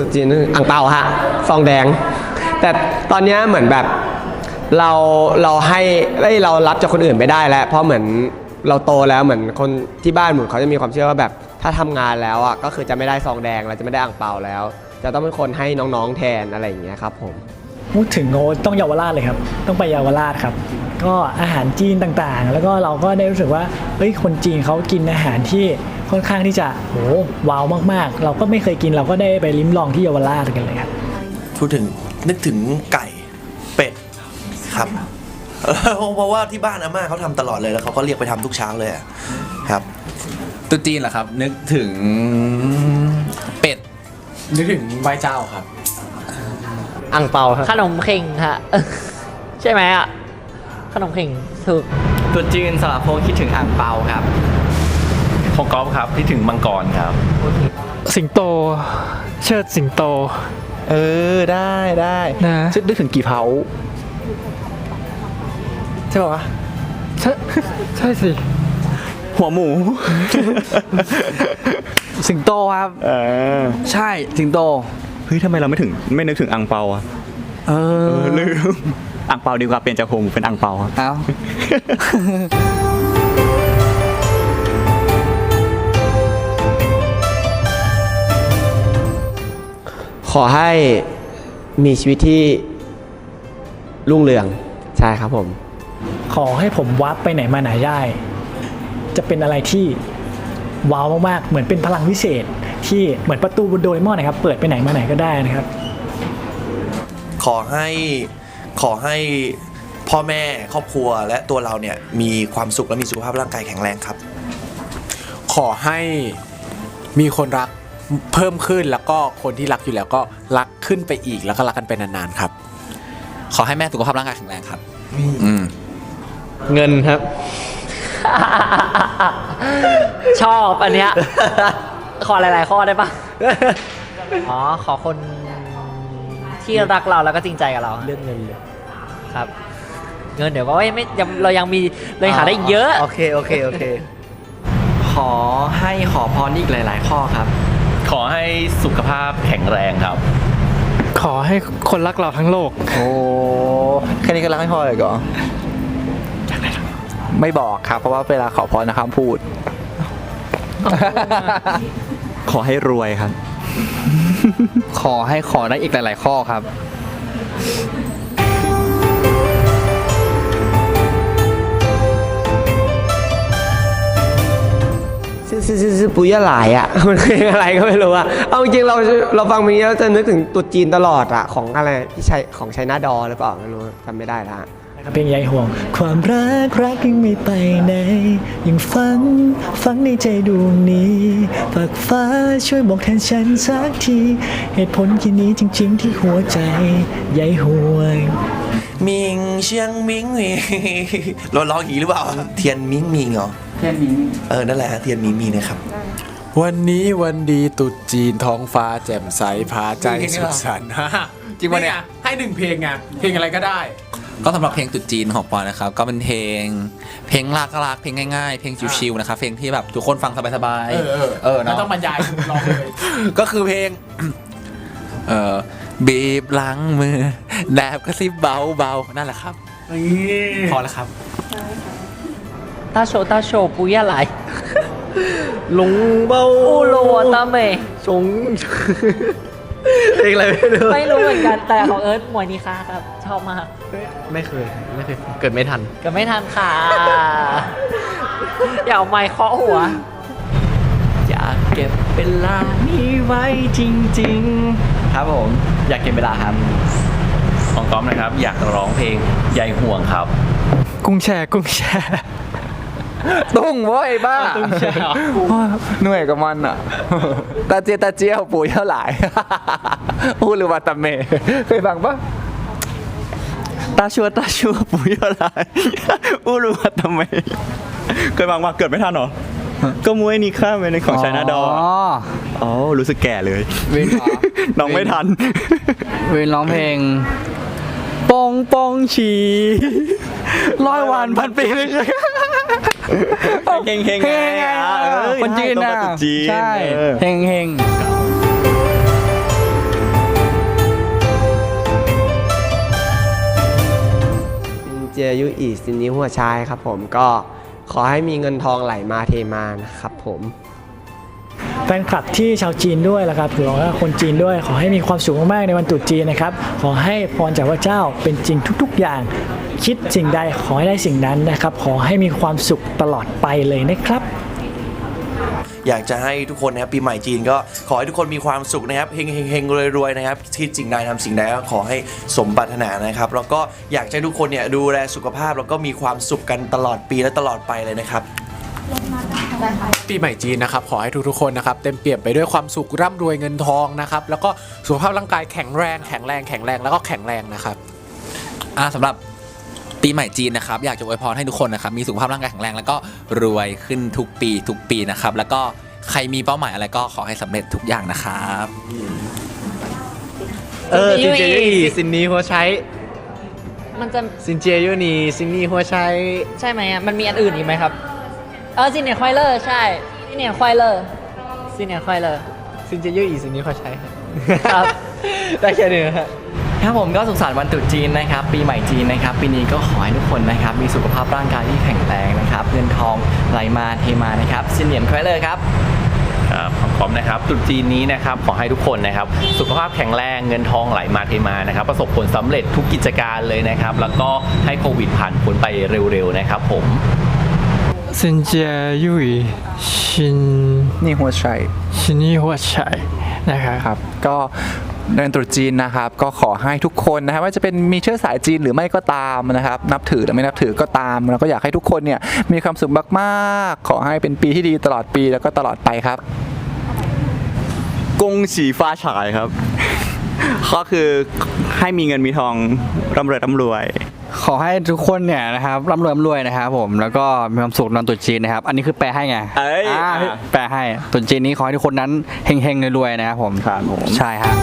ตุจีนอ่างเปาฮะซองแดง แต่ตอนนี้เหมือนแบบเราเราให้เอ้ยเรารับจากคนอื่นไม่ได้แล้ว เพราะเหมือนเราโตแล้วเหมือนคนที่บ้านเหมือนเขาจะมีความเชื่อว่าแบบถ้าทำงานแล้วอะก็คือจะไม่ได้ซองแดงเราจะไม่ได้อ่างเปาแล้ว จะต้องเป็นคนให้น้องๆแทนอะไรอย่างเงี้ยครับผมพูดถึงโอต้องเยาวราชเลยครับ ต้องไปเยาวราชครับ ก็อาหารจีนต่างๆ แล้วก็เราก็ได้รู้สึกว่าเฮ้ยคนจีนเขากินอาหารที่ ค่อนข้างที่จะโหว้าวมากๆ เราก็ไม่เคยกินเราก็ได้ไปลิ้มลองที่เยาวราชกันเลยครับพูดถึงนึกถึงไก่เป็ดครับเพราะว่าที่บ้านอาม่าเขาทำตลอดเลยแล้วเขาก็เรียกไปทำทุกเช้าเลยอะครับตุ๊จีนเหรอครับ นึกถึงเป็ด นึกถึงไหว้เจ้าครับอ่างเปาครับขนมเข่งฮะใช่ไหมอะขนมเข่งถูกตัวจีนสลับโพคิดถึงอ่างเปาครับ ของกอล์ฟครับที่ถึงมังกรครับ สิงโต เชิดสิงโต เออได้ได้นะ ซึ่งนึกถึงกี่เผาใช่ป่าวะใช่ใช่สิ หัวหมู สิงโตครับ เออใช่สิงโต เฮ้ยทำไมเราไม่ถึงไม่นึกถึงอังเปาอะเออลืมอังเปาดีกว่าเปลี่ยนจากโฮมเป็นอังเปาอะเอ้า ขอให้มีชีวิตที่รุ่งเรืองใช่ครับผม ขอให้ผมวับไปไหนมาไหนได้ จะเป็นอะไรที่ว้าวมากๆ เหมือนเป็นพลังวิเศษ ที่เหมือนประตูบนโดเรมอนนะครับ เปิดไปไหนมาไหนก็ได้นะครับ ขอให้ขอให้พ่อแม่ครอบครัวและตัวเราเนี่ยมีความสุขและมีสุขภาพร่างกายแข็งแรงครับ ขอให้มีคนรัก เพิ่มขึ้นแล้วก็คนที่รักอยู่แล้วก็รักขึ้นไปอีกแล้วก็รักกันไปนานๆครับ ขอให้แม่สุขภาพร่างกายแข็งแรงครับ อืม เงินครับ ชอบอันเนี้ย ขอหลาย ๆ ข้อได้ปะอ๋อ ขอคนที่รักเราแล้วก็จริงใจกับเราเรื่องเงินเลยครับ เงินเดี๋ยวก็ไม่ยังเรายังมีเรายังหาได้อีกเยอะ โอเค โอเค โอเค ขอให้ขอพรอีกหลาย ๆ ข้อครับ ขอให้สุขภาพแข็งแรงครับ ขอให้คนรักเราทั้งโลก โอ้แค่นี้ก็รักไม่พอเลยเหรอไม่บอกครับ เพราะว่าเวลาขอพรนะครับพูด ขอให้รวยครับ ขอให้ขอได้อีกหลาย ๆ ข้อครับ ซื่อซื่อซื่อซื่อปุยยะหลายอะ มันคืออะไรก็ไม่รู้อะ เอาจริงๆเราเราฟังเพลงนี้เราจะนึกถึงตรุ๊จีนตลอดอะ ของอะไรที่ใช่ของไชน่าดอหรือเปล่าไม่รู้จำไม่ได้ละนะครับเพลงใยห่วง ความรักรักยังไม่ไปไหนยังฝันฝันในใจดวงนี้ฝากฟ้าช่วยบอกแทนฉันสักที เหตุผลแค่นี้จริง ๆ ที่หัวใจใยห่วงมิงเชียงมิงมีเราร้องอย่างนี้หรือเปล่า เทียนมิงมิงเหรอ เทียนมิงเออนั่นแหละฮะเทียนมิงมิงนะครับ วันนี้วันดีตรุษจีนท้องฟ้าแจ่มใสพาใจสุขสันต์ จริงปะเนี่ย ให้หนึ่งเพลงไงเพลงอะไรก็ได้ ก็สำหรับเพลงตรุ๊จีนของปอนนะครับ ก็เป็นเพลง เพลงรักรักเพลงง่ายๆ เพลงชิวๆนะครับเพลงที่แบบทุกคนฟังสบายเออเออเออไม่เนาะ ต้องบรรยายร้องเลยก็คือเพลง เออบีบหลังมือแนบกระซิบเบาๆนั่นแหละครับพอแล้วครับ 大手大手不要来， หลงเบา 乌罗我大美。 สง เพลงอะไรไม่รู้ ไม่รู้เหมือนกันแต่ของเอิร์ธหมวยนีค่ะครับ ชอบมาก ไม่เคย ไม่เคย เกิดไม่ทัน ก็ไม่ทันค่ะ อย่าเอาไม้เคาะหัว อยากเก็บเวลานี้ไว้จริง ๆ ครับผม อยากเก็บเวลาครับ ของกอล์ฟนะครับ อยากร้องเพลงใยห่วงครับ กุ้งแช่กุ้งแช่ ตุ้งเว้ยบ้าตุ้งแช่เหรอเหนื่อยกับมันอะ ตาเจียตาเจียวปู่เท่าหลายพูดหรือว่าตาเมเคยฟังปะตาชัวตาชัวปุ๋ยอะไรอู้รู้ว่าทำไมเคยฟังว่าเกิดไม่ทันเหรอ ก็มวยนี่ข้ามไปในของชายนาดออ๋อ อ๋อ รู้สึกแก่เลยวินเหรอ น้องไม่ทัน เวนร้องเพลง ปองปองฉีร้อยวันพันปีเลย เฮงเฮงเไงะเออคนจีนนะใช่เฮงเฮงเจยุอีสินิหัวชายครับผมก็ขอให้มีเงินทองไหลมาเทมานะครับผม แฟนคลับที่ชาวจีนด้วยละครับหรือว่าคนจีนด้วยขอให้มีความสุขมากๆในวันตรุษจีนนะครับขอให้พรจากพระเจ้าเป็นจริงทุก ๆ อย่าง คิดสิ่งใดขอให้ได้สิ่งนั้นนะครับ ขอให้มีความสุขตลอดไปเลยนะครับอยากจะให้ทุกคนนะครับปีใหม่จีนก็ขอให้ทุกคนมีความสุขนะครับเฮงเฮงเฮงรวยๆนะครับคิดสิ่งใดทำสิ่งใดก็ขอให้สมปรารถนานะครับ แล้วก็อยากให้ทุกคนเนี่ยดูแลสุขภาพแล้วก็มีความสุขกันตลอดปีและตลอดไปเลยนะครับ ปีใหม่จีนนะครับขอให้ทุกๆคนนะครับเต็มเปี่ยมไปด้วยความสุขร่ำรวยเงินทองนะครับแล้วก็สุขภาพร่างกายแข็งแรงแข็งแรงแข็งแรงแล้วก็แข็งแรงนะครับอ่าสำหรับปีใหม่จีนนะครับอยากจะอวยพรให้ทุกคนนะครับมีสุขภาพร่างกายแข็งแรงแล้วก็รวยขึ้นทุกปีทุกปีนะครับแล้วก็ใครมีเป้าหมายอะไรก็ขอให้สำเร็จทุกอย่างนะครับเออซินเจยูอีซินนี้หัวใช้มันจะซินเจยูนีซินนี่หัวใช้ใช่ไหมอะมันมีอันอื่นอีกไหมครับ เออซีเนียร์ควายเลอร์ใช่ซีเนียร์ควายเลอร์ซีเนียร์ควายเลอร์ ซินเจยูอีซินนี้หัวใช้ครับ ได้แค่นี้ครับ ครับผมก็สุขสันต์วันตรุษจีนนะครับ ปีใหม่จีนนะครับ ปีนี้ก็ขอให้ทุกคนนะครับ มีสุขภาพร่างกายที่แข็งแรงนะครับเงินทองไหลมาเทมานะครับซินเนียนควายเลอร์ครับ ครับของกอมนะครับตรุษจีนนี้นะครับขอให้ทุกคนนะครับ สุขภาพแข็งแรงเงินทองไหลมาเทมานะครับ ประสบผลสำเร็จทุกกิจการเลยนะครับ แล้วก็ให้โควิดผ่านพ้นไปเร็วๆนะครับผม 新界ยุยชินนี่หัวชัยชินี่หัวชัยนะครับ ก็เดินตรุษจีนนะครับ ก็ขอให้ทุกคนนะครับว่าจะเป็นมีเชื้อสายจีนหรือไม่ก็ตามนะครับ นับถือหรือไม่นับถือก็ตามเราก็อยากให้ทุกคนเนี่ยมีความสุขมากๆ ขอให้เป็นปีที่ดีตลอดปีแล้วก็ตลอดไปครับกงสีฟ้าฉายครับ ก็คือให้มีเงินมีทองร่ำรวยร่ำรวย ขอให้ทุกคนเนี่ยนะครับร่ำรวยร่ำรวยนะครับผมแล้วก็มีความสุขนอนตรุษจีนนะครับ อันนี้คือแปลให้ไงเอ้ยอ่าอ่า แปลให้ตรุษจีนนี้ขอให้ทุกคนนั้นเฮงๆรวยๆนะครับผมครับผม ใช่ฮะ